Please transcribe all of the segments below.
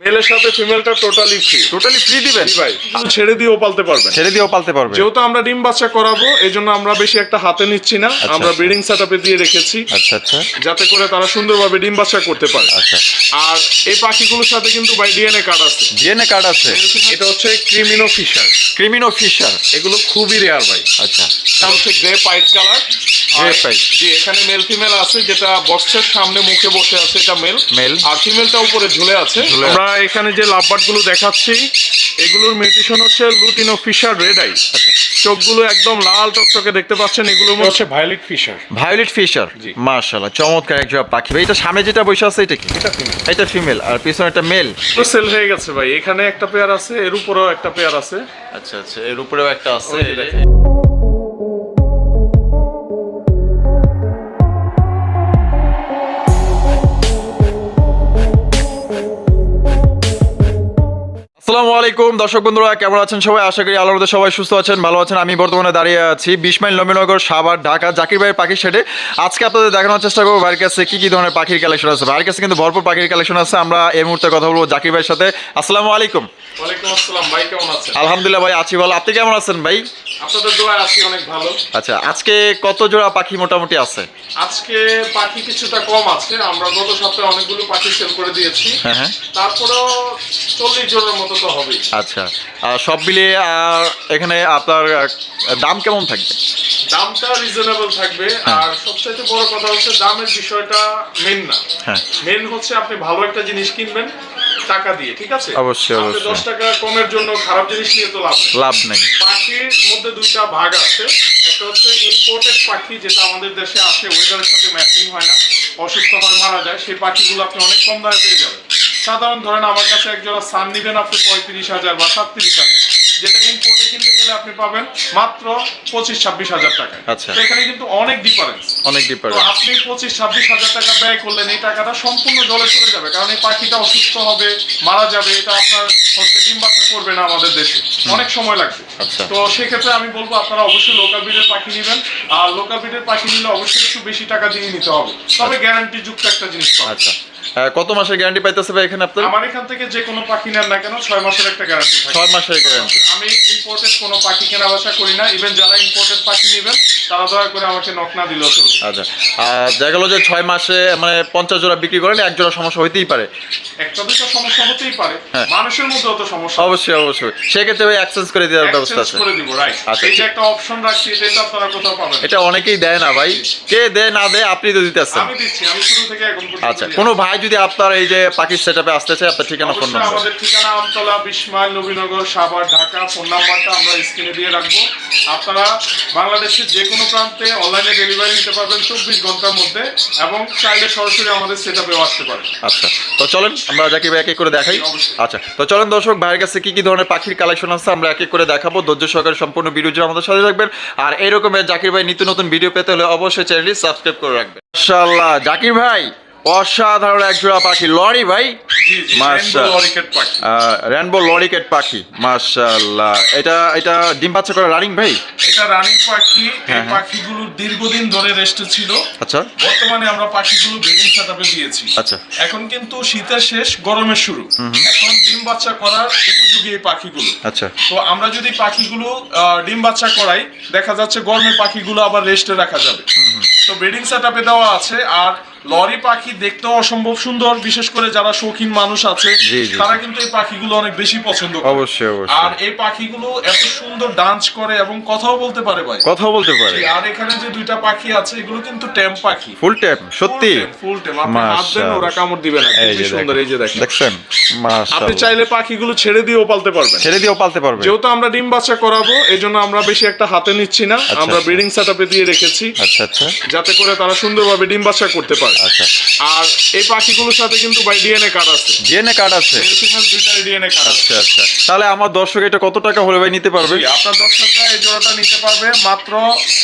মেলের সাথে ফিমেলটা totally free totally free দিবেন? ভাই। ছেড়ে দিয়েও পালতে পারবেন। ছেড়ে দিয়েও পালতে পারবে যেহেতু আমরা ডিম বাচ্চা করাবো এই জন্য আমরা বেশি একটা হাতে নিচ্ছি না। আমরা আচ্ছা। ব্রিডিং সেটআপে দিয়ে রেখেছি। আচ্ছা আচ্ছা। যাতে করে তারা সুন্দরভাবে ডিম বাচ্চা করতে পারে। আচ্ছা। আর এই পাখিগুলোর সাথে কিন্তু ভাই ডিএনএ কার্ড আছে। ডিএনএ কার্ড আছে। এটা হচ্ছে ক্রিমিনো ফিশার ক্রিমিনো ফিশার এগুলো খুবই রেয়ার ভাই। আচ্ছা। এটা হচ্ছে গ্রে পাইট কালার। জি এখানে মেল ফিমেল আছে যেটা বক্সের সামনে মুখে বসে আছে এটা মেল Male। আর ফিমেলটা উপরে ঝুলে আছে। আমরা এখানে যে লাভবার্ডগুলো দেখাচ্ছি এগুলোর মিউটেশন হচ্ছে লুটিনো ফিশার রেড আই আচ্ছা। চোখগুলো একদম লাল টকটকে দেখতে পাচ্ছেন এগুলো হচ্ছে ভায়োলেট ফিশার ভায়োলেট ফিশার জি। মাশাআল্লাহ চমৎকার এক জোড়া পাখি। ভাই এটা সামনে যেটা বসে আছে এটা কি? এটা ফিমেল এটা ফিমেল আর পিছনে একটা মেল তো সেল হয়ে গেছে ভাই। এখানে একটা পেয়ার আছে এর উপরেও একটা পেয়ার আছে। আচ্ছা আচ্ছা এর উপরেও একটা আছে। আলাইকুম। দর্শক বন্ধুরা কেমন আছেন সবাই? আশা করি আলোর সবাই সুস্থ আছেন ভালো আছেন। আমি বর্তমানে দাঁড়িয়ে আছি বিশ মাইল নবীনগর সাভার ঢাকা জাকির ভাইয়ের পাখির শেডে। আজকে আপনাদের দেখানোর চেষ্টা করব ভাইয়ের কাছে কী কী ধরনের পাখির কালেকশন আছে। ভাইয়ের কাছে কিন্তু ভরপুর পাখির কালেকশন আছে। আমরা এই মুহূর্তে কথা বলব জাকির ভাইয়ের সাথে। আসসালামু আলাইকুম। আলহামদুলিল্লাহ ভাই আছি ভালো। আপনি কেমন আছেন ভাই? আপনাদের দোয়ায় আছি অনেক ভালো। আচ্ছা আজকে কত জোড়া পাখি মোটামুটি আছে? আজকে পাখি কিছুটা কম আছে আমরা গত সপ্তাহে অনেকগুলো পাখি সেল করে দিয়েছি। হ্যাঁ হ্যাঁ। তারপরেও চল্লিশ জনের মতো তো হবেই। আচ্ছা আর সব মিলিয়ে আর এখানে আপনার দাম কেমন থাকবে? দামটা রিজনেবল থাকবে আর সবচাইতে বড় কথা হচ্ছে দামের বিষয়টা মেন না। হ্যাঁ। মেন হচ্ছে আপনি ভালো একটা জিনিস কিনবেন টাকা দিয়ে ঠিক আছে? অবশ্যই, অবশ্যই। দশ টাকা কমের জন্য খারাপ জিনিস নিয়ে তো লাভ নেই। লাভ নেই। পাখির মধ্যে দুইটা ভাগ আছে। একটা হচ্ছে ইম্পোর্টেড পাখি যেটা আমাদের দেশে আসে ওয়েদারের সাথে ম্যাচিং হয় না অসুস্থ হয় মারা যায় সেই পাখিগুলো আপনি অনেক কম দামে পেয়ে যাবেন। সাধারণ ধরেন আমার কাছে এক জোড়া সান নিবেন আপনি পঁয়ত্রিশ হাজার বা সাতত্রিশ হাজার। যেটা ইম্পোর্টে কিনতে গেলে আপনি পাবেন মাত্র পঁচিশ ছাব্বিশ হাজার টাকায় আচ্ছা। এখানে কিন্তু অনেক ডিফারেন্স অনেক তো ডিফারেন্ট আপনি পঁচিশ ছাব্বিশ হাজার টাকা ব্যয় করলেন এই টাকাটা সম্পূর্ণ জলে চলে যাবে কারণ এই পাখিটা অসুস্থ হবে মারা যাবে এটা আপনার হচ্ছে ডিম বাচ্চা করবে না আমাদের দেশে। অনেক সময় লাগবে। আচ্ছা। তো সেক্ষেত্রে আমি বলব আপনারা অবশ্যই লোকাল ব্রিডের পাখি নেবেন আর লোকাল ব্রিডের পাখি নিলে অবশ্যই একটু বেশি টাকা দিয়ে নিতে হবে। তবে গ্যারান্টি যুক্ত একটা জিনিস পাবেন। আচ্ছা। কত মাসের গ্যারান্টি পাইতেছে ভাই এখানে আপনার? আমার এখান থেকে যে কোনো পাখি নেন না কেন ছয় মাসের একটা গ্যারান্টি থাকে। ছয় মাসের গ্যারান্টি আমি ইম্পোর্টেড কোনো পাখি কেনা বেচা করি না। ইভেন যারা ইম্পোর্টেড পাখি নেবেন তারা দয়া করে আমাকে নক না দিলেও চলবে। আচ্ছা। আর দেখা গেলো যে ছয় মাসে মানে পঞ্চাশ জোড়া বিক্রি করেন এক জোড়া সমস্যা হইতেই পারে। একটা দুটো সমস্যা হতেই পারে। হ্যাঁ। মানুষের মধ্যেও তো সমস্যা। অবশ্যই অবশ্যই। সেক্ষেত্রে ভাই এক্সচেঞ্জ করে দেওয়ার ব্যবস্থা আছে। করে দিব রাইট আচ্ছা, এই যে একটা অপশন রাখছি এটা আপনারা কোথাও পাবেন এটা অনেকেই দেয় না ভাই। কে দেয় না দেয় আপনি তো দিতেছেন। আমি দিচ্ছি আমি শুরু থেকে এখন আচ্ছা। কোনো ভাই যদি আপনার এই যে পাখির সেট আপে আসতে চায় আপনার ঠিকানা ফোন নাম্বার আমাদের ঠিকানা আমতলা বিশমাইল নবীনগর সাভার ঢাকা। ফোন নাম্বারটা আমরা স্ক্রিনে দিয়ে রাখব। আপনারা বাংলাদেশের যে কোনো প্রান্তে অনলাইনে ডেলিভারি নিতে পারবেন চব্বিশ ঘণ্টার মধ্যে এবং চাইলে সরাসরি আমাদের সেট আপেও আসতে পারেন। আচ্ছা তো চলেন আমরা যাকে এক এক করে দেখাই। আচ্ছা তো চলেন দর্শক ভাইয়ের কাছে কি কি ধরনের পাখির কালেকশন আছে আমরা এক এক করে দেখাবো। ধৈর্য সহকারে সম্পূর্ণ ভিডিও আমাদের সাথে থাকবেন। আর এরকমের জাকির ভাই নিত্য নতুন ভিডিও পেতে হলে অবশ্যই চ্যানেলটি সাবস্ক্রাইব করে রাখবেন। মাশাআল্লাহ জাকির ভাই অসাধারণ এক জোড়া পাখি। লরি ভাই? রেনবো লরিকেট পাখি। মাশাআল্লাহ। এটা এটা ডিম বাচ্চা করে রানিং ভাই? এটা রানিং পাখি। এই হ্যাঁ, হ্যাঁ। পাখিগুলো দীর্ঘদিন ধরে রেস্টে ছিল। আচ্ছা। বর্তমানে আমরা পাখিগুলো ব্রিডিং সেটআপে দিয়েছি। আচ্ছা। এখন কিন্তু শীতের শেষ গরমের শুরু। এখন ডিম বাচ্চা করার উপযোগী এই পাখিগুলো। আচ্ছা। তো আমরা যদি পাখিগুলো ডিম বাচ্চা করাই দেখা যাচ্ছে গরমের পাখিগুলো আবার রেস্টে রাখা যাবে। তো ব্রিডিং সেটআপে দেওয়া আছে। আর লরি পাখি দেখতেও অসম্ভব সুন্দর বিশেষ করে যারা শৌখিন মানুষ আছে। তারা কিন্তু এই পাখিগুলো অনেক বেশি পছন্দ করে। অবশ্যই আর এই পাখিগুলো এত সুন্দর ডান্স করে এবং কথাও বলতে পারে ভাই। কথা বলতে পারে। আর এখানে যে দুইটা পাখি আছে এগুলো কিন্তু ট্যাম পাখি। ফুল ট্যাপ সত্যি? ফুল ট্যাম আপনি হাত দেন ওরা কামড় দিবে না এই কি সুন্দর এই যে দেখেন। দেখছেন? আপনি চাইলে পাখিগুলো ছেড়ে দিয়েও পালতে পারবেন। ছেড়ে দিয়েও পালতে পারবে যেহেতু আমরা ডিম বাচ্চা করাবো এই জন্য আমরা বেশি একটা হাতে নিচ্ছি না। আমরা আচ্ছা। ব্রিডিং সেটআপে দিয়ে রেখেছি। আচ্ছা আচ্ছা। যাতে করে তারা সুন্দরভাবে ডিম বাচ্চা করতে পারে। আচ্ছা। আর এই পাখিগুলোর সাথে কিন্তু ভাই ডিএনএ কার্ড আছে। ডিএনএ কার্ড আছে? ফিমেল দুইটারই ডিএনএ কার্ড আছে। আচ্ছা আচ্ছা। তাহলে আমার দর্শক এটা কত টাকা হলে ভাই নিতে পারবে? আপনার দর্শকরা এই জোড়াটা নিতে পারবে মাত্র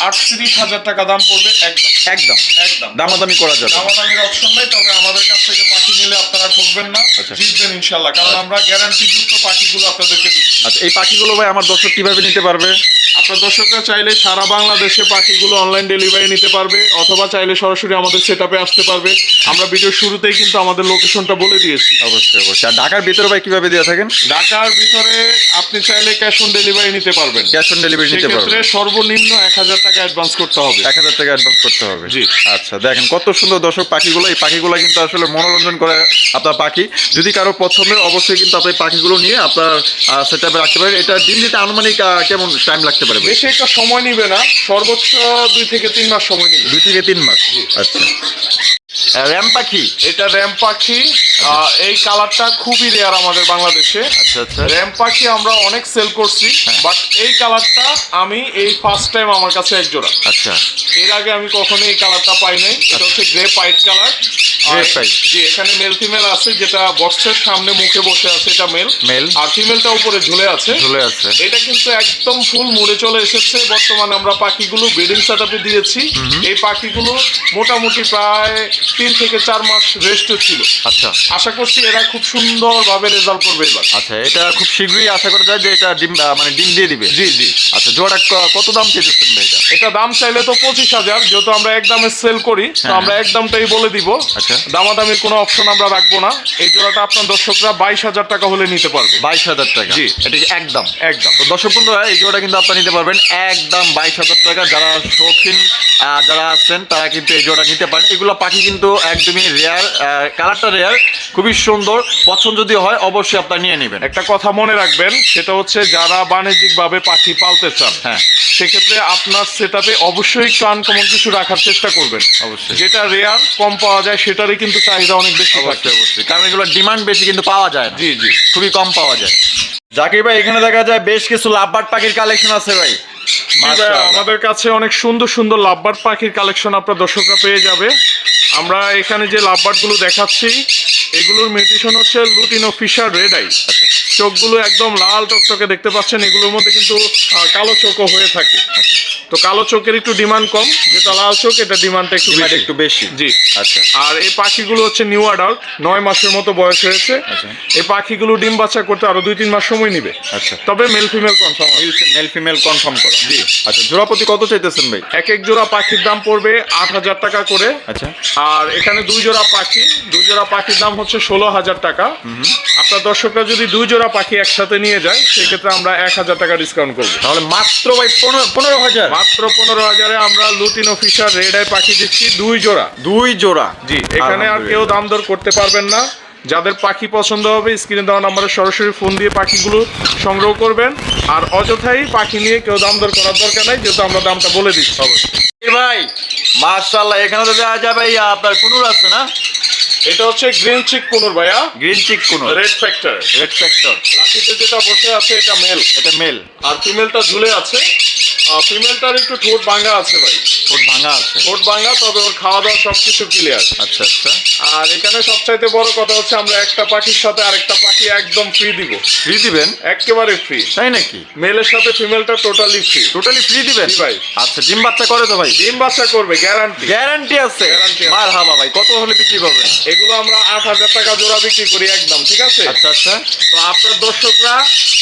আটত্রিশ হাজার টাকা দাম পড়বে একদম। একদম। একদম। দামাদামি করা যাবে দামাদামির অপশন নেই তবে আমাদের কাছ থেকে পাখি নিলে আপনারা ঠকবেন না। আচ্ছা। জিতবেন ইনশাল্লাহ কারণ আমরা গ্যারান্টি যুক্ত পাখিগুলো আপনাদেরকে দিচ্ছি। আচ্ছা এই পাখিগুলো ভাই আমার দর্শক কীভাবে নিতে পারবে? আপনার দর্শকরা চাইলে সারা বাংলাদেশে পাখিগুলো অনলাইন ডেলিভারি নিতে পারবে অথবা চাইলে সরাসরি আমাদের সেট আসতে পারবে। আমরা ভিডিওর শুরুতেই কিন্তু আমাদের লোকেশনটা বলে দিয়েছি। অবশ্যই অবশ্যই। আর ঢাকার ভিতরে ভাই কীভাবে দিয়ে থাকেন? ঢাকার ভিতরে আপনি চাইলে ক্যাশ অন ডেলিভারি নিতে পারবেন। ক্যাশ অন ডেলিভারি নিতে পারবেন। সর্বনিম্ন এক হাজার টাকা অ্যাডভান্স করতে হবে। এক হাজার টাকা অ্যাডভান্স করতে হবে। জি। আচ্ছা দেখেন কত সুন্দর দর্শক পাখিগুলো। এই পাখিগুলো কিন্তু আসলে মনোরঞ্জন করে আপনার পাখি। যদি কারও পছন্দের অবশ্যই কিন্তু আপনি পাখিগুলো নিয়ে আপনার সেট রাখতে পারেন। এটা দিন দিতে আনুমানিক কেমন টাইম লাগতে পারে ভাই? বেশি একটা সময় নিবে না সর্বোচ্চ দুই থেকে তিন মাস সময় নিবে। দুই থেকে তিন মাস আচ্ছা। র্যাম পাখি? এটা র্যাম পাখি এই কালারটা খুবই রেয়ার আমাদের বাংলাদেশে। আচ্ছা আচ্ছা। র্যাম পাখি আমরা অনেক সেল করছি হ্যাঁ। বাট এই কালারটা আমি এই ফার্স্ট টাইম আমার কাছে এক জোড়া। আচ্ছা। এর আগে আমি কখনো এই কালারটা পাই নাই এটা হচ্ছে গ্রে পাইট কালার জি এখানে মেল ফিমেল আছে যেটা বক্সের সামনে মুখে বসে আছে এটা মেল Male। আর ফিমেলটা উপরে ঝুলে আছে। ঝুলে আছে। এটা কিন্তু একদম ফুল মুড়ে চলে এসেছে। বর্তমানে আমরা পাখিগুলো ব্রিডিং সেটআপে দিয়েছি। এই পাখিগুলো মোটামুটি প্রায় তিন থেকে চার মাস রেস্ট ছিল। আচ্ছা। আশা করছি এরা খুব সুন্দরভাবে রেজাল্ট করবে এবার। আচ্ছা এটা খুব শীঘ্রই আশা করা যায় যে এটা ডিম মানে ডিম দিয়ে দিবে? জি জি। আচ্ছা জোড়া কত দাম চেয়েছেন ভাই এটা? এটা দাম চাইলে তো পঁচিশ হাজার যেহেতু আমরা এক দামে সেল করি তো হ্যাঁ। আমরা এক দামটাই বলে দিব। আচ্ছা। দামাদামির কোনো অপশন আমরা রাখব না। এই জোড়াটা আপনার দর্শকরা বাইশ হাজার টাকা হলে নিতে পারবে। বাইশ হাজার টাকা। জি। এটা একদম? একদম। তো দর্শক বন্ধুরা এই জোড়াটা কিন্তু আপনারা নিতে পারবেন। একদম বাইশ হাজার টাকা। যারা শৌখিন যারা আছেন তারা কিন্তু এই জোড়া নিতে পারেন। এগুলো পাখি কিন্তু একদমই রেয়ার কালারটা রেয়ার খুবই সুন্দর। পছন্দ যদি হয় অবশ্যই আপনারা নিয়ে নেবেন। একটা কথা মনে রাখবেন সেটা হচ্ছে যারা বাণিজ্যিকভাবে পাখি পালতে চান হ্যাঁ। সেক্ষেত্রে আপনার সেটাতে অবশ্যই কান কমন কিছু রাখার চেষ্টা করবেন। অবশ্যই। যেটা রেয়ার কম পাওয়া যায় সেটারই কিন্তু চাহিদা অনেক বেশি থাকে। অবশ্যই। কারণ এগুলো ডিমান্ড বেশি কিন্তু পাওয়া যায় জি জি। খুবই কম পাওয়া যায়। জাকির ভাই এখানে দেখা যায় বেশ কিছু লাভবার পাখির কালেকশন আছে ভাই। আমাদের কাছে অনেক সুন্দর সুন্দর লাভবার পাখির কালেকশন আপনার দর্শকরা পেয়ে যাবে। আমরা এখানে যে লাভবারগুলো দেখাচ্ছি এগুলোর মিউটেশন হচ্ছে লুটিনো ফিশার রেড আই আচ্ছা। চোখগুলো একদম লাল টকটকে দেখতে পাচ্ছেন এগুলোর মধ্যে কিন্তু কালো চোখও হয়ে থাকে। তো কালো চোখের একটু ডিমান্ড কম যেটা লাল চোখ এটা ডিমান্ডটা একটু একটু বেশি। জি। আচ্ছা। আর এই পাখিগুলো হচ্ছে নিউ অ্যাডাল্ট নয় মাসের মতো বয়স হয়েছে। আচ্ছা। এই পাখিগুলো ডিম বাচ্চা করতে আরও দুই তিন মাস সময় নিবে। আচ্ছা। তবে male female confirm male female confirm করা। জি। আচ্ছা জোড়াপতি কত চাইতেছেন ভাই? এক এক জোড়া পাখির দাম পড়বে আট হাজার টাকা করে। আচ্ছা। আর এখানে দুই জোড়া পাখি দুই জোড়া পাখির দাম হচ্ছে ষোলো হাজার টাকা। আপনার দর্শকরা যদি দুই জোড়া পাখি একসাথে নিয়ে যায় সেক্ষেত্রে আমরা এক হাজার টাকা ডিসকাউন্ট করব। তাহলে মাত্র ভাই পনেরো হাজার? মাত্র পনেরো হাজারে আমরা লুটিন অফিসার রেড আই পাখি দিচ্ছি দুই জোড়া। দুই জোড়া? জি এখানে আর কেউ দাম দর করতে পারবেন না। যাদের পাখি পছন্দ হবে স্ক্রিনে দেওয়া নাম্বারে সরাসরি ফোন দিয়ে পাখিগুলো সংগ্রহ করবেন। আর অযথাই পাখি নিয়ে কেউ দাম দর করার দরকার নাই যেহেতু আমরা দামটা বলে দিচ্ছি। ভাই মার্শাল্লাহ এখানে তো দেখা যাবে আপনার কুনুর আছে না? এটা হচ্ছে গ্রিন চিক কুনুর ভাইয়া। Green cheek conure. Red factor red factor লাঠিতে যেটা বসে আছে এটা মেল এটা মেল আর ফিমেলটা ঝুলে আছে। ফিমেলটার একটু ঠোঁট ভাঙা আছে ভাই। ওর ভাঙা আছে? ঠোঁট ভাঙা তবে ওর খাওয়া দাওয়া সবকিছু ক্লিয়ার আচ্ছা আচ্ছা। আর এখানে সবচাইতে বড় কথা হচ্ছে আমরা একটা পাখির সাথে আরেকটা পাখি একদম ফ্রি দিব। ফ্রি দিবেন? একেবারে ফ্রি তাই নাকি? মেলের সাথে ফিমেলটা টোটালি ফ্রি টোটালি ফ্রি দিবেন? ভাই। আচ্ছা ডিম বাচ্চা করে তো ভাই? ডিম বাচ্চা করবে গ্যারান্টি গ্যারান্টি আছে। মার হাবা ভাই কত হলে বিক্রি করবেন? এগুলো আমরা আট হাজার টাকা জোড়া বিক্রি করি একদম ঠিক আছে? আচ্ছা আচ্ছা। তো আপনার দর্শকরা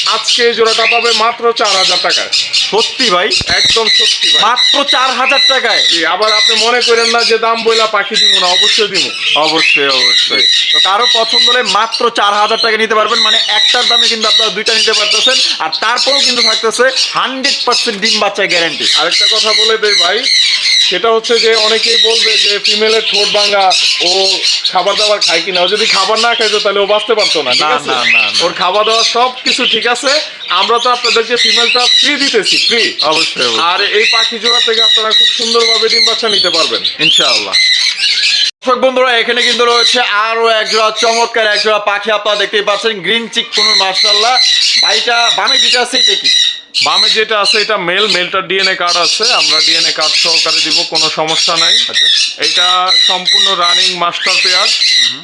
আজকে এই জোড়াটা পাবে মাত্র চার হাজার টাকায়। সত্যি ভাই? একদম সত্যি মাত্র চার হাজার টাকায়। আবার আপনি মনে করেন না যে দাম বইলা পাখি দিব না অবশ্যই দিব। অবশ্যই অবশ্যই। তো কারও পছন্দ হলে মাত্র চার হাজার টাকা নিতে পারবেন মানে একটার দামে কিন্তু আপনারা দুইটা নিতে পারতেছেন আর তারপরেও কিন্তু থাকতেছে হান্ড্রেড পার্সেন্ট ডিম বাচ্চা গ্যারান্টি আরেকটা কথা বলে দেয় ভাই সেটা হচ্ছে যে অনেকেই বলবে যে ফিমেলের ঠোঁট ভাঙা ও খাবার দাবার খায় কিনা। ও যদি খাবার না খাইতো তাহলে ও বাঁচতে পারতো না না, না, না। ওর খাওয়া দাওয়া সব কিছু ঠিক আছে। আমরা তো আপনাদেরকে ফিমেলটা ফ্রি দিতেছি ফ্রি অবশ্যই আর এই পাখি জোড়া থেকে আপনারা খুব সুন্দরভাবে ডিম বাচ্চা নিতে পারবেন। ইনশাআল্লাহ। দর্শক বন্ধুরা এখানে কিন্তু রয়েছে আরও একজোড়া চমৎকার একজোড়া পাখি। আপনারা দেখতেই পাচ্ছেন গ্রিন চিক কোন মার্শাল্লাহ ভাইটা বামে যেটা আছে এটা কি? বামে যেটা আছে এটা মেল মেলটার ডিএনএ কার্ড আছে। আমরা ডিএনএ কার্ড সহকারে দিব কোনো সমস্যা নাই। আচ্ছা। এটা সম্পূর্ণ রানিং মাস্টার পেয়ার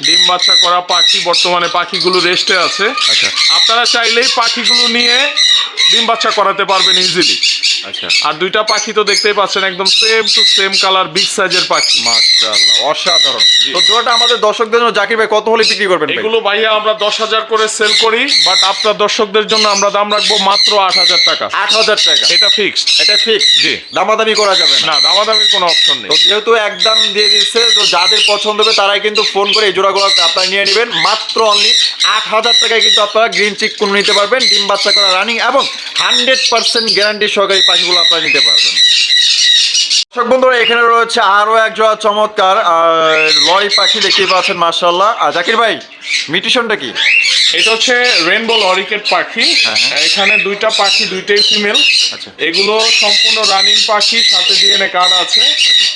ডিম বাচ্চা করা পাখি বর্তমানে পাখিগুলো রেস্টে আছে। আচ্ছা। আপনারা চাইলেই পাখিগুলো নিয়ে ডিম বাচ্চা করাতে পারবেন ইজিলি আচ্ছা। আর দুইটা পাখি তো দেখতেই পাচ্ছেন একদম same to same colour big সাইজের পাখি। মাশাআল্লাহ অসাধারণ। তো জোড়াটা আমাদের দর্শকদের জন্য জাকির ভাই কত হলে বিক্রি করবেন এগুলো ভাইয়া আমরা দশ হাজার করে সেল করি বাট আপনার দর্শকদের জন্য আমরা দাম রাখব মাত্র আট হাজার টাকা। আট হাজার টাকা। এটা ফিক্সড এটা জি। দামাদামি করা যাবে না। দামাদামির কোনো অপশন নেই। তো যেহেতু একদম দিয়ে দিচ্ছে তো যাদের পছন্দ হবে তারাই কিন্তু ফোন করে এই জোড়া জোড়াগুলো আপনারা নিয়ে নেবেন। মাত্র অনলি আট হাজার টাকায় কিন্তু আপনারা গ্রিন চিক কোন নিতে পারবেন ডিম বাচ্চা করা রানিং এবং হান্ড্রেড পার্সেন্ট গ্যারান্টি সহকারী পাখিগুলো আপনারা নিতে পারবেন। দর্শক বন্ধুরা, এখানে রয়েছে আরও এক জোড়া চমৎকার লয় পাখি দেখতে পাচ্ছেন মার্শাল্লাহ আর জাকির ভাই মিটিশনটা কি? এটা হচ্ছে রেনবো লরিকেট পাখি। হ্যাঁ, হ্যাঁ। এখানে দুইটা পাখি দুইটাই ফিমেল আচ্ছা। এগুলো সম্পূর্ণ রানিং পাখি সাথে ডিএনএ কার্ড আছে।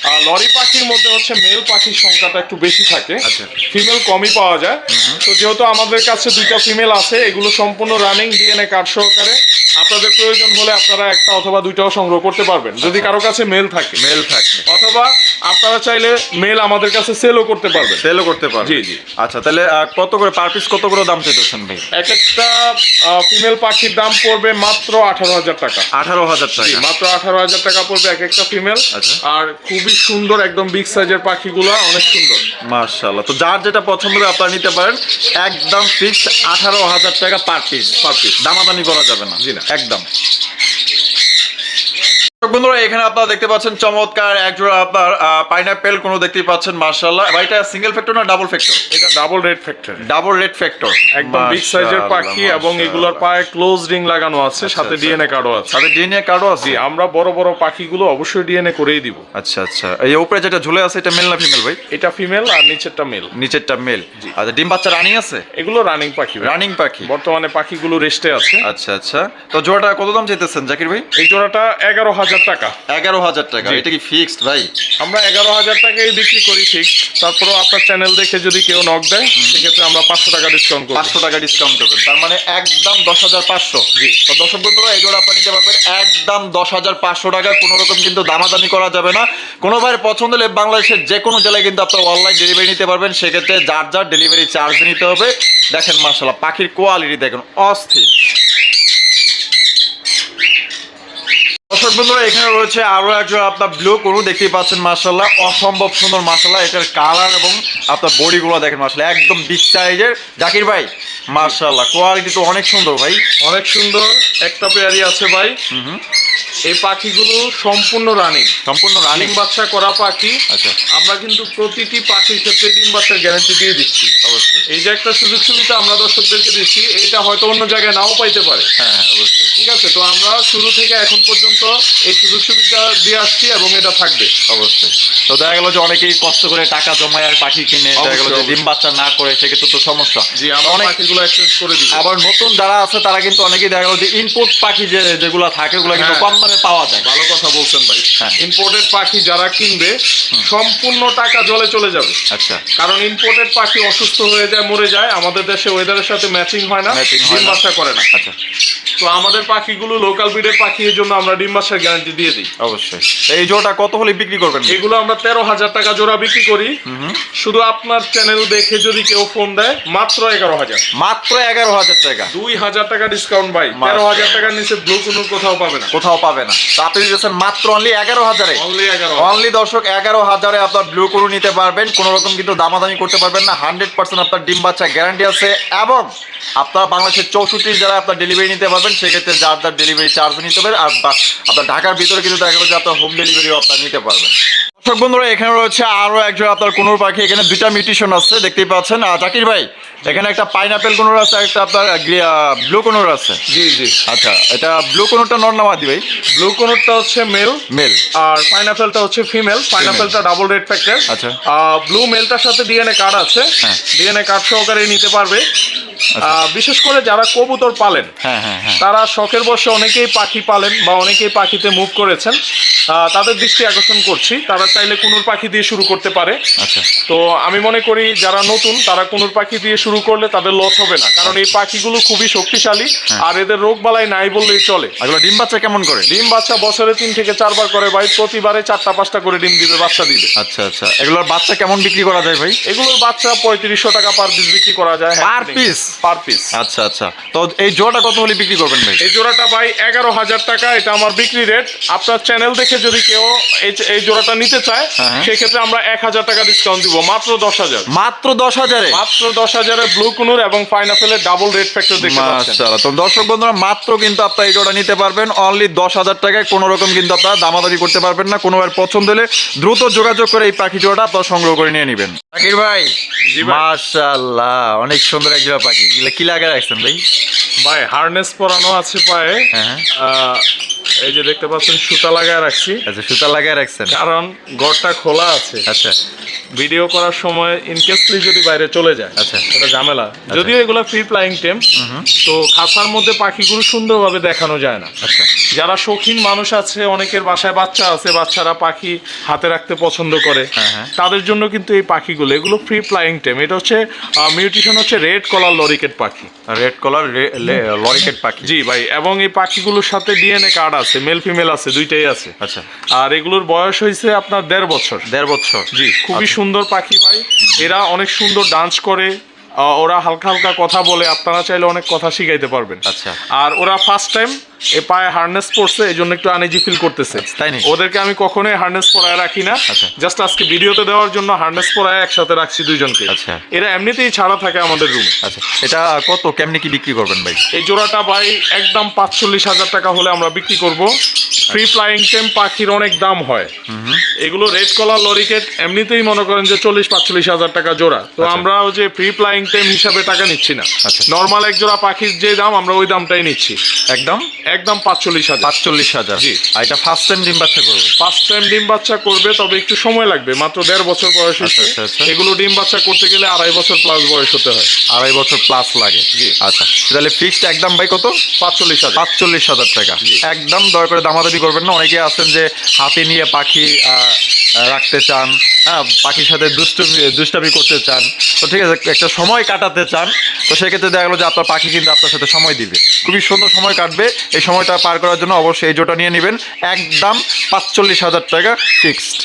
আর লরি পাখির মধ্যে হচ্ছে মেল পাখির সংখ্যাটা একটু বেশি থাকে। আচ্ছা। ফিমেল কমই পাওয়া যায়। তো যেহেতু আমাদের কাছে দুইটা ফিমেল আছে এগুলো সম্পূর্ণ রানিং ডিএনএ কার্ড সহকারে আপনাদের প্রয়োজন হলে আপনারা একটা অথবা দুইটাও সংগ্রহ করতে পারবেন যদি কারও কাছে মেল থাকে। মেল থাকে। অথবা আপনারা চাইলে মেল আমাদের কাছে সেলও করতে পারবেন। সেলও করতে পারবে জি, জি। আচ্ছা তাহলে কত করে পার পিস কত করে দাম চাইতেছেন ভাই? এক একটা ফিমেল পাখির দাম পড়বে মাত্র আঠারো হাজার টাকা। আঠারো হাজার টাকা। মাত্র আঠারো হাজার টাকা পড়বে এক একটা ফিমেল আচ্ছা। আর খুবই সুন্দর একদম বিগ সাইজের পাখিগুলো অনেক সুন্দর। মার্শাল্লাহ তো যার যেটা পছন্দ আপনারা নিতে পারেন। একদম ফিক্সড আঠারো হাজার টাকা পার পিস পার পিস দামাদামি করা যাবে না। জি না। একদম। বন্ধুরা এখানে আপনারা দেখতে পাচ্ছেন চমৎকার একজোড়া আপনার পাইনাপেল কোনো দেখতেই পাচ্ছেন মার্শাল্লাহ এটা সিঙ্গেল ফ্যাক্টর না ডাবল ফ্যাক্টর এটা double red factor double red factor একদম বিগ সাইজের পাখি এবং এগুলোর পায়ে ক্লোজ রিং লাগানো আছে সাথে আচ্ছা। ডিএনএ কার্ডও আছে। তাদের ডিএনএ কার্ডও আছে? আমরা বড় বড় পাখিগুলো অবশ্যই ডিএনএ করেই দিব। আচ্ছা আচ্ছা। এই উপরে যেটা ঝুলে আছে এটা মেল না ফিমেল ভাই? এটা ফিমেল আর নিচেরটা মেল নিচেরটা মেল আচ্ছা ডিম বাচ্চা রানিং আছে? এগুলো রানিং পাখি রানিং পাখি। বর্তমানে পাখিগুলো রেস্টে আছে। আচ্ছা আচ্ছা। তো জোড়াটা কত দাম চাইতেছেন জাকির ভাই? এই জোড়াটা এগারো হাজার টাকা। এগারো হাজার টাকা এটা কি ফিক্সড ভাই? আমরা এগারো হাজার টাকায় বিক্রি করি তারপরেও আপনার চ্যানেল দেখে যদি কেউ নক দেয় সেক্ষেত্রে আমরা পাঁচশো টাকা ডিসকাউন্ট পাঁচশো টাকা ডিসকাউন্ট করবেন। তার মানে একদম দশ হাজার পাঁচশো। তো দর্শক বন্ধুরা এই জোড়া আপনারা নিতে পারবেন। একদম দশ হাজার পাঁচশো টাকা কোনো রকম কিন্তু দামাদামি করা যাবে না। কোনো ভাইয়ের পছন্দ হলে বাংলাদেশের যে কোনো জেলায় কিন্তু আপনার অনলাইন ডেলিভারি নিতে পারবেন। সেক্ষেত্রে যার যার ডেলিভারি চার্জ নিতে হবে। দেখেন মার্শাল্লাহ পাখির কোয়ালিটি দেখেন অস্থির। দর্শক বন্ধুরা এখানে রয়েছে আরও একজন আপনার ব্লু কোনো দেখতেই পাচ্ছেন মার্শাল্লাহ অসম্ভব সুন্দর মার্শাল্লাহ এটার কালার এবং আপনার বডিগুলো দেখেন মার্শাল্লাহ একদম বিগ সাইজের জাকির ভাই মার্শাল্লাহ কোয়ালিটি তো অনেক সুন্দর ভাই। অনেক সুন্দর একটা পেয়ারি আছে ভাই। এই পাখিগুলো সম্পূর্ণ রানিং সম্পূর্ণ রানিং বাচ্চা করা পাখি। আচ্ছা। আমরা কিন্তু প্রতিটি পাখির ক্ষেত্রে ডিম বাচ্চার গ্যারান্টি দিয়ে দিচ্ছি। অবশ্যই। এই যে একটা সুযোগ সুবিধা আমরা দর্শকদেরকে দিচ্ছি এটা হয়তো অন্য জায়গায় নাও পাইতে পারে। হ্যাঁ হ্যাঁ অবশ্যই। ঠিক আছে তো আমরা শুরু থেকে এখন পর্যন্ত এই সুযোগ সুবিধা দিয়ে আসছি এবং এটা থাকবে। অবশ্যই। তো দেখা গেল যে অনেকেই কষ্ট করে টাকা জমায় আর পাখি কিনে দেখা গেল যে ডিম বাচ্চা না করে সেক্ষেত্রে তো সমস্যা। জি আমরা পাখিগুলো এক্সচেঞ্জ করে দিব। আবার নতুন যারা আছে তারা কিন্তু অনেকেই দেখা গেল যে ইনপুট পাখি যে যেগুলো থাকে ওগুলো কিন্তু হ্যাঁ। কম দামে পাওয়া যায়। ভালো কথা বলছেন ভাই। হ্যাঁ। ইম্পোর্টেড পাখি যারা কিনবে সম্পূর্ণ টাকা জলে চলে যাবে। আচ্ছা। কারণ ইম্পোর্টেড পাখি অসুস্থ হয়ে যায় মরে যায় আমাদের দেশে ওয়েদারের সাথে ম্যাচিং হয় না ডিম। বাচ্চা করে না। আচ্ছা। তো আমাদের পাখিগুলো লোকাল ব্রিডের পাখি এর জন্য আমরা ডিম বাচ্চার গ্যারান্টি দিয়ে দিই। অবশ্যই। এই জোড়াটা কত হলে বিক্রি করবেন? এগুলো আমরা তেরো হাজার টাকা জোড়া বিক্রি করি। শুধু আপনার চ্যানেল দেখে যদি কেউ ফোন দেয় মাত্র এগারো হাজার। মাত্র এগারো হাজার টাকা। দুই হাজার টাকা ডিসকাউন্ট ভাই। মাত্র। তেরো হাজার টাকার নিচে ব্লু কোনো কোথাও পাবে না। কোথাও পাবে না। তো আপনি দিয়েছেন মাত্র অনলি এগারো হাজারে? অনলি এগারো অনলি দর্শক এগারো হাজারে আপনার ব্লু করু নিতে পারবেন কোনো রকম কিন্তু দামাদামি করতে পারবেন না হান্ড্রেড পার্সেন্ট আপনার ডিম বাচ্চা গ্যারান্টি আছে এবং আপনার বাংলাদেশের চৌষট্টি জেলায় আপনার ডেলিভারি নিতে পারবেন, সেক্ষেত্রে যার যার ডেলিভারি চার্জ নিতে পারবেন আর আপনার ঢাকার ভিতরে কিন্তু দেখা যাবে যে আপনার হোম ডেলিভারিও আপনার নিতে পারবেন। দর্শক বন্ধুরা, এখানে রয়েছে আরও একজন আপনার কোনো পাখি, এখানে দুইটা মিউটিশন আছে, দেখতেই পাচ্ছেন। আর জাকির ভাই এখানে একটা পাইনাপেল কোনোর আছে একটা আপনার ব্লু কোনোর আছে? জি জি। আচ্ছা এটা ব্লু কোনোরটা নর নামাদি ভাই? ব্লু কোনোরটা হচ্ছে মেল মেল আর পাইনাপেলটা হচ্ছে ফিমেল পাইনাপেলটা ডাবল রেড প্যাকেট আচ্ছা। ব্লু মেলটার সাথে ডিএনএ কার্ড আছে। হ্যাঁ। ডিএনএ কার্ড সহকারে নিতে পারবে। আহ, বিশেষ করে যারা কবুতর পালেন হ্যাঁ হ্যাঁ হ্যাঁ। তারা শখের বসে অনেকেই পাখি পালেন বা অনেকেই পাখিতে মুভ করেছেন। তাদের দৃষ্টি আকর্ষণ করছি। তারা চাইলে কুনুর পাখি দিয়ে শুরু করতে পারে। আচ্ছা। তো আমি মনে করি যারা নতুন তারা কুনুর পাখি দিয়ে শুরু করলে তাদের লস হবে না। কারণ এই পাখিগুলো খুবই শক্তিশালী আর এদের রোগ বালাই নাই বললেই চলে। এগুলো ডিম বাচ্চা কেমন করে? ডিম বাচ্চা বছরে তিন থেকে চারবার করে ভাই। প্রতিবারে চারটা পাঁচটা করে ডিম দিবে বাচ্চা দিবে। আচ্ছা আচ্ছা। এগুলোর বাচ্চা কেমন বিক্রি করা যায় ভাই? এগুলোর বাচ্চা পঁয়ত্রিশশো টাকা পার পিস বিক্রি করা যায়। পার পিস পার পিস আচ্ছা আচ্ছা। তো এই জোড়াটা কত হলে বিক্রি করবেন ভাই? এই জোড়াটা ভাই এগারো হাজার টাকা। এটা আমার বিক্রি রেট আপনার চ্যানেল দেখে যদি কেউ এই জোড়াটা নিতে চায় হ্যাঁ, হ্যাঁ। সেক্ষেত্রে আমরা এক হাজার টাকা ডিসকাউন্ট দিব মাত্র দশ হাজার। মাত্র দশ হাজারে? মাত্র দশ হাজারে ব্লু কুনুর এবং পাইনাপেলের ডাবল রেড ফ্যাক্টর দেখতে পাচ্ছেন। তো দর্শক বন্ধুরা মাত্র কিন্তু আপনারা এই জোড়া নিতে পারবেন। অনলি দশ হাজার টাকায় কোনো রকম কিন্তু আপনারা দামাদামি করতে পারবেন না। কোনো পছন্দ হলে দ্রুত যোগাযোগ করে এই পাখি জোড়াটা আপনারা সংগ্রহ করে নিয়ে নেবেন। জাকির ভাই। মাশাআল্লাহ অনেক সুন্দর এক জোড়া পাখি। কি লাগা রাখছেন ভাই? ভাই হারনেস পরানো আছে পায়ে। হ্যাঁ। আহ, এই যে দেখতে পাচ্ছেন সুতা লাগায় রাখছি। আচ্ছা সুতা লাগায় রাখছেন। কারণ ঘরটা খোলা আছে। আচ্ছা। ভিডিও করার সময় ইনকেসলি যদি বাইরে চলে যায় আচ্ছা। এটা ঝামেলা। যদিও এগুলো ফ্রি ফ্লাইং টেম তো খাঁচার মধ্যে পাখিগুলো সুন্দরভাবে দেখানো যায় না। আচ্ছা। যারা শৌখিন মানুষ আছে অনেকের বাসায় বাচ্চা আছে বাচ্চারা পাখি হাতে রাখতে পছন্দ করে হ্যাঁ, হ্যাঁ। তাদের জন্য কিন্তু এই পাখিগুলো এগুলো ফ্রি ফ্লাইং টেম এটা হচ্ছে মিউটিশন হচ্ছে রেড কলার লরিকেট পাখি। রেড কলার লরিকেট পাখি। জি ভাই এবং এই পাখিগুলোর সাথে ডিএনএ কার্ড আছে মেল ফিমেল আছে দুইটাই আছে। আচ্ছা। আর এগুলোর বয়স হয়েছে আপনার দেড় বছর। দেড় বছর। জি খুবই সুন্দর পাখি ভাই। এরা অনেক সুন্দর ডান্স করে ওরা হালকা হালকা কথা বলে আপনারা চাইলে অনেক কথা শিখাইতে পারবেন। আচ্ছা। আর ওরা ফার্স্ট টাইম এ পায়ে হার্নেস পরছে এই জন্য একটু আনেজি ফিল করতেছে। আচ্ছা, তাই নাকি? ওদেরকে আমি কখনোই হার্নেস পরায় রাখি না। আচ্ছা। জাস্ট আজকে ভিডিওতে দেওয়ার জন্য হার্নেস পরায় একসাথে রাখছি দুইজনকে। আচ্ছা। এরা এমনিতেই ছাড়া থাকে আমাদের রুমে আচ্ছা এটা কত কেমনি কি বিক্রি করবেন ভাই? এই জোড়াটা ভাই একদম পাঁচচল্লিশ হাজার টাকা হলে আমরা বিক্রি করব। ফ্রি ফ্লাইং টেম পাখির অনেক দাম হয়। এগুলো রেড কলার লরিকেট এমনিতেই মনে করেন যে চল্লিশ পাঁচচল্লিশ হাজার টাকা জোড়া। তো আচ্ছা। আমরা ওই যে ফ্রি ফ্লাইং টেম হিসাবে টাকা নিচ্ছি না। আচ্ছা। নর্মাল এক জোড়া পাখির যে দাম আমরা ওই দামটাই নিচ্ছি। একদম? একদম পাঁচচল্লিশ হাজার। পাঁচচল্লিশ হাজার। জি। আর এটা ফার্স্ট টাইম ডিম বাচ্চা করবে? ফার্স্ট টাইম ডিম বাচ্চা করবে তবে একটু সময় লাগবে। মাত্র দেড় বছর বয়স আচ্ছা, আচ্ছা, আচ্ছা। এগুলো ডিম বাচ্চা করতে গেলে আড়াই বছর প্লাস বয়স হতে হয়। আড়াই বছর প্লাস লাগে। জি। আচ্ছা তাহলে ফিক্সড একদম ভাই কত? পাঁচচল্লিশ হাজার। পাঁচচল্লিশ হাজার টাকা। একদম দয়া করে দামাদামি করবেন না। অনেকে আছেন যে হাতে নিয়ে পাখি রাখতে চান হ্যাঁ পাখির সাথে দুষ্টুমি দুষ্টামি করতে চান। তো ঠিক আছে একটা সময় কাটাতে চান। তো সেক্ষেত্রে দেখা গেলো যে আপনার পাখি কিন্তু আপনার সাথে সময় দিবে। খুবই সুন্দর সময় কাটবে। এই সময়টা পার করার জন্য অবশ্যই এই জোটা নিয়ে নেবেন। একদম পাঁচচল্লিশ হাজার টাকা ফিক্সড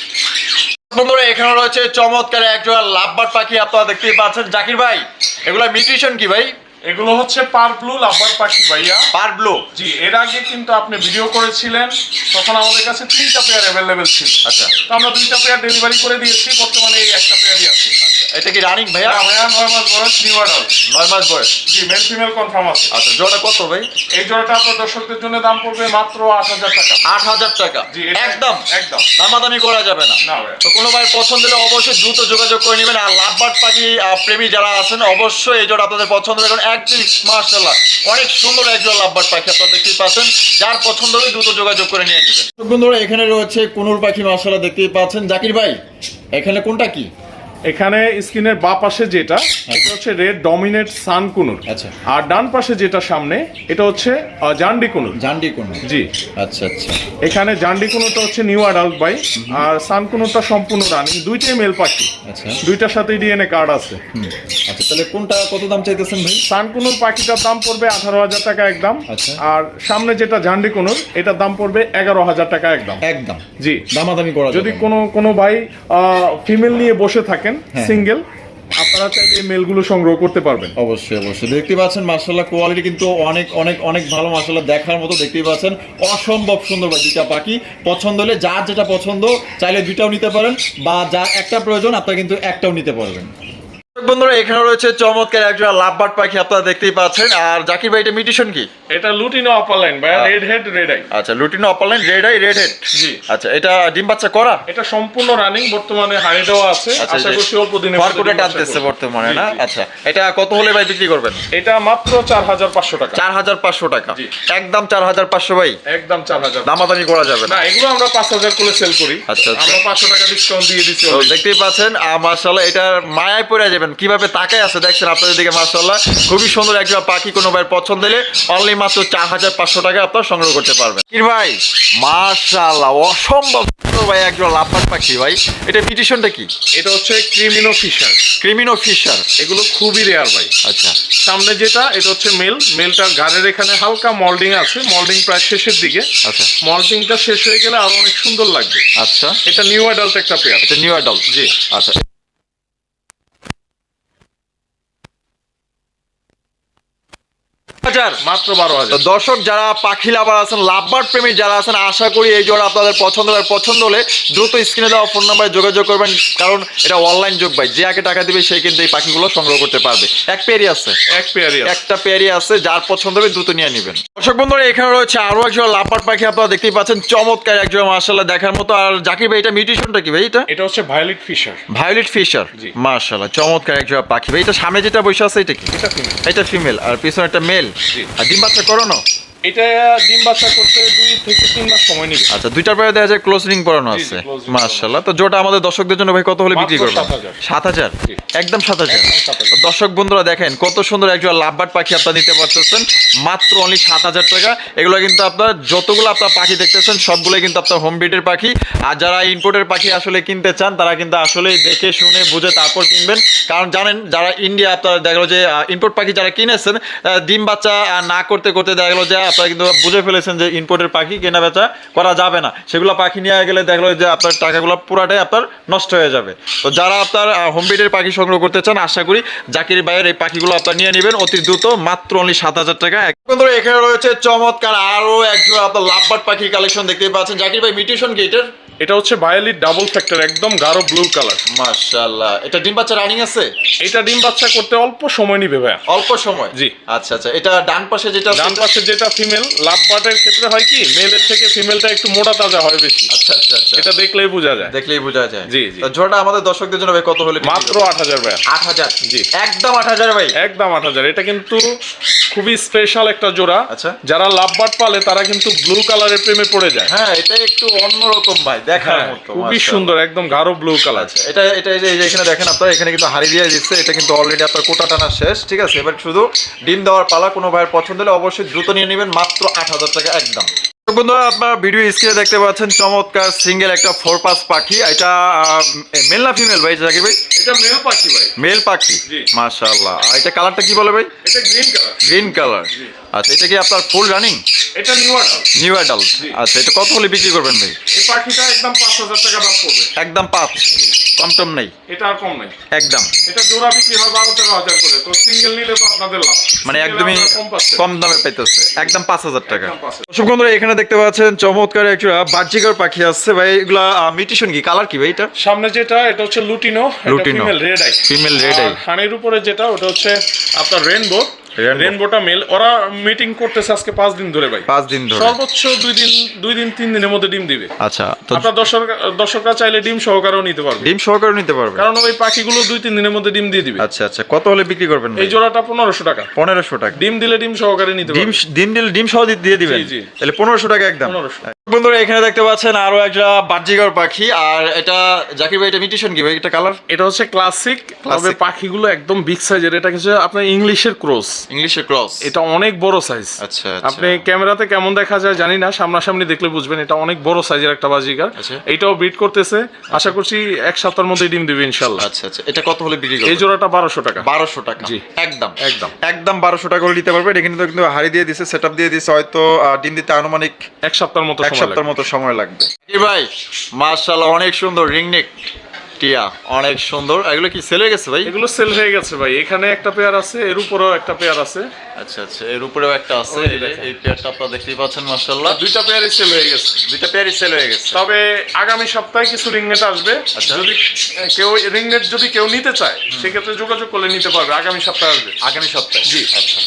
বন্ধুরা এখানে রয়েছে চমৎকার একজোড়া লাভবার পাখি আপনারা দেখতেই পাচ্ছেন। জাকির ভাই এগুলা মিউট্রিশন কি ভাই? এগুলো হচ্ছে পার ব্লু লাভার পাখি ভাইয়া। পার ব্লু? জি এর আগে কিন্তু আপনি ভিডিও করেছিলেন তখন আমাদের কাছে তিনটা পেয়ার অ্যাভেলেবেল ছিল। আচ্ছা। তো আমরা দুইটা পেয়ার ডেলিভারি করে দিয়েছি বর্তমানে এই একটা পেয়ারই আছে। এটা কি রানিং ভাইয়া? ভাইয়া নয় মাস বয়স নিউ অ্যাডাল্ট নয় মাস বয়স। জি মেল ফিমেল কনফার্ম আছে। আচ্ছা জোড়াটা কত ভাই? এই জোড়াটা আপনার দর্শকদের জন্য দাম পড়বে মাত্র আট হাজার টাকা। আট হাজার টাকা? জি একদম? একদম। দামাদামি করা যাবে না। না তো কোনো ভাই পছন্দ হলে অবশ্যই দ্রুত যোগাযোগ করে নেবেন। আর লাভবার্ড পাখি প্রেমী যারা আছেন অবশ্যই এই জোড়া আপনাদের পছন্দ হবে কারণ একদিন মার্শাল্লাহ অনেক সুন্দর একজন লাভবার্ড পাখি আপনারা দেখতেই পাচ্ছেন। যার পছন্দ হবে দ্রুত যোগাযোগ করে নিয়ে নেবেন। বন্ধুরা এখানে রয়েছে কুনুর পাখি মার্শাল্লাহ দেখতেই পাচ্ছেন। জাকির ভাই এখানে কোনটা কি? এখানে স্ক্রিনের বা পাশে যেটা এটা হচ্ছে রেড ডমিনেট সান কুনুর। আচ্ছা। আর ডান পাশে যেটা সামনে এটা হচ্ছে জান্ডি কুনুর। জান্ডি কুনু জি। আচ্ছা আচ্ছা। এখানে জান্ডি কুনুরটা হচ্ছে নিউ অ্যাডাল্ট বাই আর সান কুনুরটা সম্পূর্ণ রানিং। দুইটাই মেল পাখি। আচ্ছা। দুইটার সাথেই ডিএনএ কার্ড আছে। আচ্ছা তাহলে কোনটা কত দাম চাইতেছেন ভাই? সানকুনুর পাখিটার দাম পড়বে আঠারো হাজার টাকা একদম। আচ্ছা। আর সামনে যেটা জান্ডি কুনুর এটার দাম পড়বে এগারো হাজার টাকা একদম। একদম। জি। দামাদামি করা যদি কোনো কোনো ভাই ফিমেল নিয়ে বসে থাকেন হ্যাঁ। সিঙ্গেল আপনারা চাইলে এই মেলগুলো সংগ্রহ করতে পারবেন। অবশ্যই অবশ্যই। দেখতে পাচ্ছেন মার্শাল্লাহ কোয়ালিটি কিন্তু অনেক অনেক অনেক ভালো মার্শাল্লাহ দেখার মতো দেখতেই পাচ্ছেন। অসম্ভব সুন্দর দুইটা পাখি। পছন্দ হলে যার যেটা পছন্দ চাইলে দুইটাও নিতে পারেন বা যার একটা প্রয়োজন আপনারা কিন্তু একটাও নিতে পারবেন। বন্ধুরা এখানে রয়েছে চমৎকার একজোড়া লাভবার্ড পাখি আপনারা দেখতেই পাচ্ছেন। আর জাকির ভাই এটা মিউটেশন কি? এটা লুটিনো আপার লাইন ভাই। রেড হেড রেড আই আচ্ছা lutino opaline red eye red head জি। আচ্ছা এটা ডিম বাচ্চা করা? এটা সম্পূর্ণ রানিং বর্তমানে হানি দেওয়া আছে। আচ্ছা আশা করছি অল্প দিনে ফারকুটা টানতেছে বর্তমানে না? আচ্ছা এটা কত হলে ভাই বিক্রি করবেন? এটা মাত্র চার হাজার পাঁচশো টাকা। চার হাজার পাঁচশো টাকা। একদম চার হাজার পাঁচশো ভাই? একদম চার হাজার। দামাদামি করা যাবে না। এগুলো আমরা পাঁচ হাজার করে সেল করি। আচ্ছা, আচ্ছা। আমরা পাঁচশো টাকা ডিসকাউন্ট দিয়ে দিচ্ছি দেখতেই পাচ্ছেন মার্শাল্লাহ এটার মায়ায় পড়ে যাবেন কীভাবে তাকায় আছে দেখছেন আপনাদের দিকে মার্শাল্লাহ খুবই সুন্দর একজন পাখি কোনো ভাইয়ের পছন্দ হলে অনলি মাত্র চার হাজার পাঁচশো টাকা আপনার সংগ্রহ করতে পারবেন। কি ভাই মার্শাল্লাহ অসম্ভব সুন্দর ভাই একজন লাভবান পাখি ভাই। এটা পিটিশনটা কি? এটা হচ্ছে ক্রিমিনো ফিশার ক্রিমিনো ফিশার এগুলো খুবই রেয়ার ভাই। আচ্ছা। সামনে যেটা এটা হচ্ছে মেল মেলটার ঘাড়ের এখানে হালকা মল্ডিং আছে মল্ডিং প্রায় শেষের দিকে। আচ্ছা। মল্ডিংটা শেষ হয়ে গেলে আরও অনেক সুন্দর লাগবে। আচ্ছা। এটা নিউ অ্যাডাল্ট একটা পেয়ার এটা নিউ অ্যাডাল্ট জি। আচ্ছা। মাত্র বারো হাজার। দর্শক যারা পাখি লাভার আছেন লাভবার্ড প্রেমী যারা আছেন আশা করি এই জোড়া আপনাদের পছন্দ হয় পছন্দ হলে দ্রুত স্ক্রিনে দেওয়া ফোন নাম্বারে যোগাযোগ করবেন কারণ এটা অনলাইন যোগ ভাই। যে আগে টাকা দিবে সেই কিন্তু এই পাখিগুলো সংগ্রহ করতে পারবে। এক পেয়ারই আছে। এক পেয়ারই আছে। একটা পেয়ারই আছে যার পছন্দ হবে দ্রুত নিয়ে নেবেন। দর্শক বন্ধুরা এখানে রয়েছে আরও একজন লাভবার্ড পাখি আপনারা দেখতেই পাচ্ছেন। চমৎকার একজন মার্শাল্লাহ দেখার মতো। আর জাকির ভাই এটা মিউটেশনটা কি ভাই এটা? এটা হচ্ছে ভায়োলেট ফিশার। Violet Fischer? জি। মার্শাল্লাহ চমৎকার একজন পাখি ভাই। এটা সামনে যেটা বসে আছে এটা কি? এটা ফিমেল এটা ফিমেল আর পিছনে একটা মেল। আর ডিম বাচ্চা করানো এটা ডিম বাচ্চা করতে দুই থেকে তিন মাস সময় নেবে। আচ্ছা দুইটার পরে দেখা যায় ক্লোজ রিং আছে। মার্শাল্লাহ তো জোটা আমাদের দর্শকদের জন্য ভাই কত হলে বিক্রি করবেন? 7,000 সাত হাজার? একদম সাত হাজার। 7,000 দর্শক বন্ধুরা দেখেন কত সুন্দর একজন লাভবার্ড পাখি আপনারা নিতে পারতেছেন। মাত্র অনলি সাত হাজার টাকা। এগুলো কিন্তু আপনার যতগুলো আপনার পাখি দেখতেছেন সবগুলোই কিন্তু আপনার হোম ব্রিডের পাখি। আর যারা ইম্পোর্টের পাখি আসলে কিনতে চান তারা কিন্তু আসলে দেখে শুনে বুঝে তারপর কিনবেন। কারণ জানেন যারা ইন্ডিয়া আপনারা দেখা যে ইম্পোর্ট পাখি যারা কিনেছেন ডিম বাচ্চা না করতে করতে দেখা গেলো যে আপনারা কিন্তু বুঝে ফেলেছেন যে ইম্পোর্টের পাখি কেনা বেচা করা যাবে না। সেগুলো পাখি নিয়ে গেলে দেখল যে আপনার টাকাগুলো পুরাটাই আপনার নষ্ট হয়ে যাবে। তো যারা আপনার হোম ব্রিডের পাখি সংগ্রহ করতে চান, আশা করি জাকির ভাইয়ের এই পাখিগুলো আপনার নিয়ে নেবেন। অতি দ্রুত মাত্র অনলি সাত হাজার টাকা। এখানে রয়েছে চমৎকার আরও একজন আপনার লাভবার পাখি কালেকশন দেখতে পাচ্ছেন। জাকির ভাই মিটিশন গেটের এটা হচ্ছে ভায়োলেট ডাবল ফ্যাক্টর একদম গাঢ় ব্লু কালার মাশাআল্লাহ। এটা ডিম বাচ্চা রানিং আছে? এটা ডিম বাচ্চা করতে অল্প সময় নিবে ভাইয়া। অল্প সময়? জি। আচ্ছা আচ্ছা। এটা ডান পাশে যেটা ডান পাশে যেটা ফিমেল লাভ বাটের ক্ষেত্রে হয় কি মেলের থেকে ফিমেলটা একটু মোটা তাজা হয় বেশি। আচ্ছা আচ্ছা আচ্ছা। এটা দেখলেই বোঝা যায়। দেখলেই বোঝা যায়। জি, জি। তো জোড়াটা আমাদের দর্শকদের জন্য ভাই কত হলে মাত্র আট হাজার ভাইয়া। আট হাজার? জি। একদম আট হাজার ভাই। একদম আট হাজার। এটা কিন্তু খুবই স্পেশাল একটা জোড়া। আচ্ছা। যারা লাভ বাট পালে তারা কিন্তু ব্লু কালারের প্রেমে পড়ে যায়। হ্যাঁ এটা একটু অন্যরকম ভাই। দেখার হ্যাঁ, মতো খুবই সুন্দর একদম গাঢ় ব্লু কালার আচ্ছা এটা এটা এই যে এখানে দেখেন আপনারা এখানে কিন্তু হাড়ি দিয়ে দিচ্ছে এটা কিন্তু অলরেডি আপনার কোটা টানা শেষ ঠিক আছে? এবার শুধু ডিম দেওয়ার পালা কোনো ভাইয়ের পছন্দ হলে অবশ্যই দ্রুত নিয়ে নেবেন মাত্র আট হাজার টাকা একদম। বন্ধুরা আপনারা ভিডিও স্ক্রিনে দেখতে পাচ্ছেন চমৎকার সিঙ্গেল একটা ফোর পাস পাখি এটা মেল না ফিমেল ভাই জাকির ভাই? এটা মেল পাখি ভাই। মেল পাখি মাশাআল্লাহ। এটা কালারটা কি বলে ভাই? এটা গ্রিন কালার গ্রিন কালার আচ্ছা এটা কি আপনার ফুল রানিং এটা নিউ আডাল নিউ অ্যাডাল্ট আচ্ছা এটা কত হলে বিক্রি করবেন ভাই? এই পাখিটা একদম পাঁচ হাজার টাকা দাম পড়বে। একদম পাঁচ। কম টম নেই। এটা আর কম নাই। একদম। এটা জোড়া বিক্রি হয় বারো তেরো হাজার করে। তো সিঙ্গেল নিলে তো আপনাদের লাভ। মানে একদমই কম দামে পাইতেছে। একদম পাঁচ হাজার টাকা। দর্শক বন্ধুরা এখানে দেখতে পাচ্ছেন চমৎকার একটা বাহ্যিকর পাখি আছে ভাই এগুলা মিউটেশন কি? কালার কি ভাই এটা? সামনে যেটা এটা হচ্ছে lutino. Lutino. Female red eye female red eye হানির উপরে যেটা ওটা হচ্ছে আপনার Rainbow। রেনবোটা মেল ওরা মিটিং করতেছে আজকে পাঁচ দিন ধরে ভাই। পাঁচ দিন ধরে। সর্বোচ্চ দুই দিন দুই দিন তিন দিনের মধ্যে ডিম দিবে। আচ্ছা তো আপনার দর্শক দর্শকরা চাইলে ডিম সহকারেও নিতে পারবে। ডিম সহকারেও নিতে পারবে। কারণ ওই পাখিগুলো দুই তিন দিনের মধ্যে ডিম দিয়ে দিবে। আচ্ছা আচ্ছা কত হলে বিক্রি করবেন এই জোড়াটা পনেরোশো টাকা। পনেরোশো টাকা। ডিম দিলে ডিম সহকারে নিতে ডিম পারবে। ডিম দিলে ডিম সহ দি- দিয়ে দিবেন? জি, জি। তাহলে পনেরোশো টাকা একদম। 1500 বন্ধুরা এখানে দেখতে পাচ্ছেন আরও একটা বাহ্যিকর পাখি আর এটা জাকির ভাই এটা মিউটেশন কি ভাই? এটা কালার এটা হচ্ছে ক্লাসিক তবে পাখিগুলো একদম বিগ সাইজের এটা হচ্ছে আপনার ইংলিশের ক্রস ইংলিশে ক্রস এটা অনেক বড় সাইজ আচ্ছা আপনি ক্যামেরাতে কেমন দেখা যায় জানি না সামনাসামনি দেখলে বুঝবেন এটা অনেক বড় সাইজের একটা বাজিকার আচ্ছা। এটাও ব্রিড করতেছে। আশা করছি এক সপ্তাহের মধ্যে ডিম দিবে ইনশাল্লাহ আচ্ছা আচ্ছা। এটা কত হলে বিক্রি করবে এই জোড়াটা বারোশো টাকা। বারোশো টাকা। জি। একদম। একদম। একদম বারোশো টাকা করে নিতে পারবেন। এখানে তো কিন্তু হাড়ি দিয়ে দিছে সেট দিয়ে দিছে হয়তো ডিম দিতে আনুমানিক এক সপ্তাহের মতো সপ্তাহের মতো সময় লাগবে। কি ভাই মার্শাল্লাহ অনেক সুন্দর রিংনেক টিয়া অনেক সুন্দর। এগুলো কি সেল হয়ে গেছে ভাই? এগুলো সেল হয়ে গেছে ভাই। এখানে একটা পেয়ার আছে এর উপরেও একটা পেয়ার আছে। আচ্ছা আচ্ছা এর উপরেও একটা আছে। এই পেয়ারটা আপনারা দেখতেই পাচ্ছেন মার্শাল্লাহ দুইটা পেয়ারই সেল হয়ে গেছে। দুইটা পেয়ারই সেল হয়ে গেছে। তবে আগামী সপ্তাহে কিছু রিংনেট আসবে। আচ্ছা। যদি কেউ রিংনেট যদি কেউ নিতে চায় সেক্ষেত্রে যোগাযোগ করলে নিতে পারবে। আগামী সপ্তাহে আসবে। আগামী সপ্তাহে? জি। আচ্ছা।